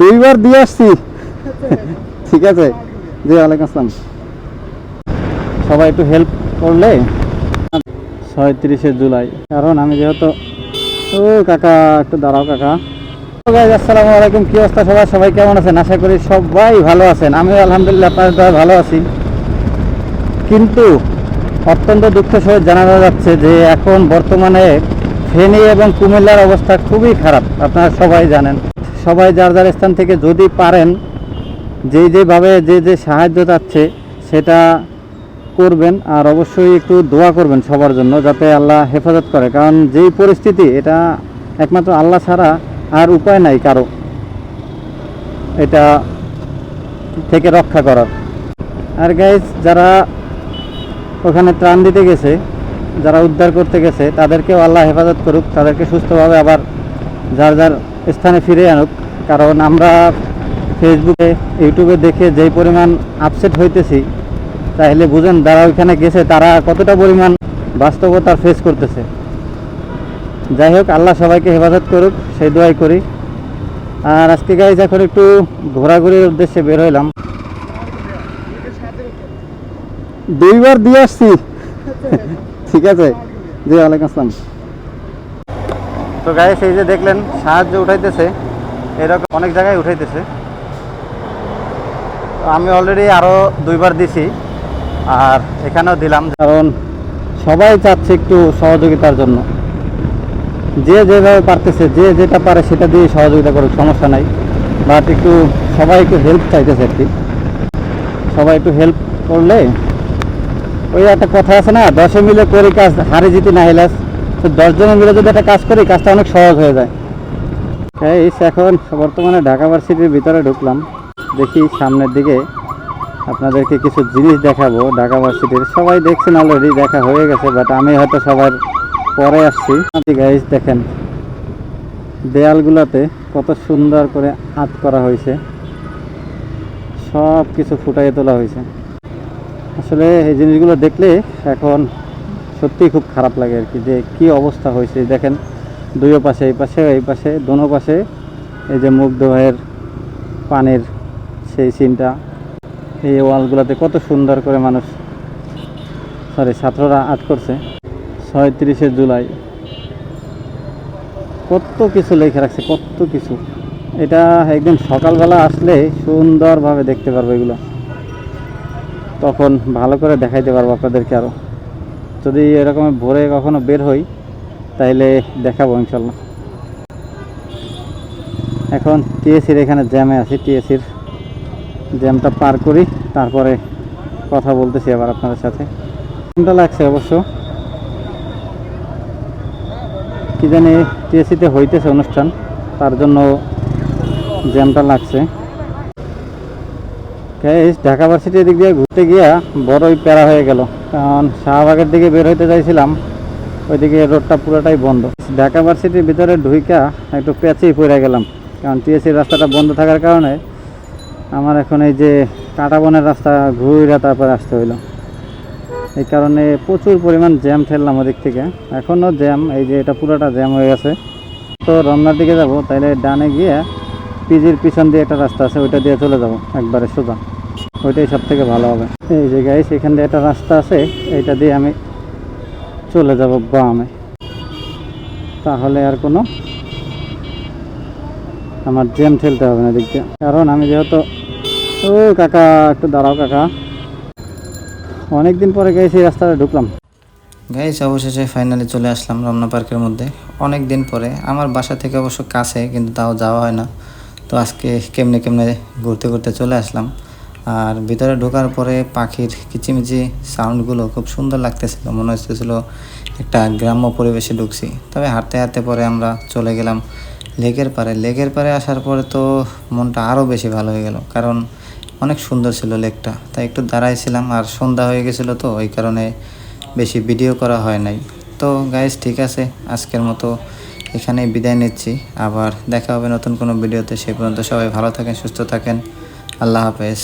দুইবার দিয়ে আসছি। ঠিক আছে। জি ওয়ালাইকুম আসসালাম। সবাই একটু হেল্প করলে? ছয়ত্রিশে জুলাই। কারণ আমি যেহেতু ও কাকা, একটু দাঁড়াও কাকা। আসসালামু আলাইকুম। কি অবস্থা সবাই সবাই কেমন আছেন? আশা করি সবাই ভালো আছেন। আমিও আলহামদুলিল্লাহ আপনার দয়ায় ভালো আছি। কিন্তু অত্যন্ত দুঃখের সহিত জানানো যাচ্ছে যে এখন বর্তমানে ফেনী এবং কুমিল্লার অবস্থা খুবই খারাপ। আপনারা সবাই জানেন। সবাই যার যার স্থান থেকে যদি পারেন, যে যেভাবে যে যে সাহায্য চাচ্ছে, সেটা করবেন আর অবশ্যই একটু দোয়া করবেন সবার জন্য যাতে আল্লাহ হেফাজত করে। কারণ যেই পরিস্থিতি, এটা একমাত্র আল্লাহ ছাড়া আর উপায় নাই কারও। এটা থেকে রক্ষা করার। আর গাইজ যারা ওখানে ত্রাণ দিতে গেছে, যারা উদ্ধার করতে গেছে, তাদেরকেও আল্লাহ হেফাজত করুক, তাদেরকে সুস্থভাবে আবার যার যার স্থানে ফিরে আনুক। কারণ আমরা ফেসবুকে ইউটিউবে দেখে যেই পরিমাণ আপসেট হইতেছি, তাহলে বুঝেন যারা ওইখানে গেছে, তারা কতটা পরিমাণ বাস্তবতা ফেস করতেছে। যাই হোক, আল্লাহ সবাইকে হেফাজত করুক, সেই দোয়াই করি। আর আজকে গাইজ এখন একটু ঘোরাঘুরির উদ্দেশ্যে বের হইলাম। দুইবার দিয়ে আসছি। ঠিক আছে? জি, ওয়ালাইকুম আসসালাম। তো গায়ে সেই যে দেখলেন, সাহায্য উঠাইতেছে। এরকম অনেক জায়গায় উঠাইতেছে। আমি অলরেডি আরও দুইবার দিছি। আর এখানেও দিলাম, কারণ সবাই চাচ্ছে একটু সহযোগিতার জন্য। যে যেভাবে পারতেছে, যে যেটা পারে সেটা দিয়ে সহযোগিতা করুক, সমস্যা নাই। বাট একটু সবাই একটু হেল্প চাইতেছে আর কি। সবাই একটু হেল্প করলে, ওই একটা কথা আছে না, দশে মিলে করি কাজ, হারে জিতি না হেলাস তো দশজনে মিলে যদি একটা কাজ করি, কাজটা অনেক সহজ হয়ে যায়। এই এখন বর্তমানে ঢাকা ভার্সিটির ভিতরে ঢুকলাম। দেখি সামনের দিকে আপনাদেরকে কিছু জিনিস দেখাবো ঢাকা ভার্সিটির। সবাই দেখছেন অলরেডি দেখা হয়ে গেছে বাট আমি হয়তো সবার পরে আসছি। গাইজ দেখেন, দেয়ালগুলোতে কত সুন্দর করে আর্ট করা হয়েছে। সব কিছু ফুটাইয়ে তোলা হয়েছে। আসলে এই জিনিসগুলো দেখলে এখন সত্যিই খুব খারাপ লাগে আর কি, যে কি অবস্থা হয়েছে। দেখেন দুইও পাশে, এই পাশে এই পাশে, দোনো পাশে এই যে মুগ্ধ ভাইয়ের পানির সেই সিনটা, এই ওয়ালগুলোতে কত সুন্দর করে মানুষ সরি ছাত্ররা আর্ট করছে। ছয়ত্রিশে জুলাই। কত কিছু লেখা রাখছে, কত কিছু। এটা একদিন সকালবেলা আসলে সুন্দরভাবে দেখতে পারব এগুলো। তখন ভালো করে দেখাইতে পারব আপনাদেরকে আরও যদি এরকম ভোরে কখনো বের হই, তাইলে দেখাবো ইনশাল্লাহ। এখন টিএসির এখানে জ্যামে আছি, টিএসির জ্যামটা পার করি, তারপরে কথা বলতেছি আবার আপনাদের সাথে। কোনটা লাগছে অবশ্য। কি জানি টিএসিতে হইতেছে অনুষ্ঠান, তার জন্য জ্যামটা লাগছে। ঢাকা ভার্সিটির দিক দিয়ে ঘুরতে গিয়া বড়ই প্যারা হয়ে গেল। কারণ শাহবাগের দিকে বের হইতে চাইছিলাম, ওইদিকে রোডটা পুরোটাই বন্ধ। ঢাকা ভার্সিটির ভিতরে ঢুইকা একটু পেঁচেই পড়ে গেলাম। কারণ টিএসির রাস্তাটা বন্ধ থাকার কারণে আমার এখন এই যে কাটা বনের রাস্তা ঘুরে তারপরে আসতে হইল। এই কারণে প্রচুর পরিমাণ জ্যাম ঠেললাম ওদিক থেকে। এখনও জ্যাম, এই যে এটা পুরোটা জ্যাম হয়ে গেছে। তো রমনার দিকে যাব, তাইলে ডানে গিয়ে পিজির পিছন দিয়ে একটা রাস্তা আছে, ওইটা দিয়ে চলে যাব, একবারে সোজা। ওইটাই সব থেকে ভালো হবে। এই যে গাইস এখান দিয়ে একটা রাস্তা আছে, এইটা দিয়ে আমি চলে যাব বামে। তাহলে আর কোনো আমার জ্যাম ঠেলতে হবে না দিয়ে। কারণ আমি যেহেতু ও কাকা, একটু দাঁড়াও কাকা। অনেকদিন পরে গেছি রাস্তাটা ঢুকলাম। গাইস অবশেষে ফাইনালি চলে আসলাম রমনা পার্কের মধ্যে। অনেক দিন পরে, আমার বাসা থেকে অবশ্য কাছে, কিন্তু তাও যাওয়া হয় না। তো আজকে কেমনে কেমনে ঘুরতে ঘুরতে চলে আসলাম। আর ভিতরে ঢোকার পরে পাখির কিচিমিচি সাউন্ডগুলো খুব সুন্দর লাগতেছিল, মনে হচ্ছিল একটা গ্রাম্য পরিবেশে ঢুকছি। তবে হাঁটতে হাঁটতে পরে আমরা চলে গেলাম লেকের পারে লেকের পারে আসার পরে তো মনটা আরও বেশি ভালো হয়ে গেল, কারণ অনেক সুন্দর ছিল লেকটা। তাই একটু দাঁড়াইছিলাম আর সন্ধ্যা হয়ে গেছিল তো, ওই কারণে বেশি ভিডিও করা হয় নাই। তো গাইস ঠিক আছে, আজকের মতো এখানেই বিদায় নিচ্ছি। আবার দেখা হবে নতুন কোনো ভিডিওতে। সেই পর্যন্ত সবাই ভালো থাকেন, সুস্থ থাকেন। আল্লাহ হাফেজ।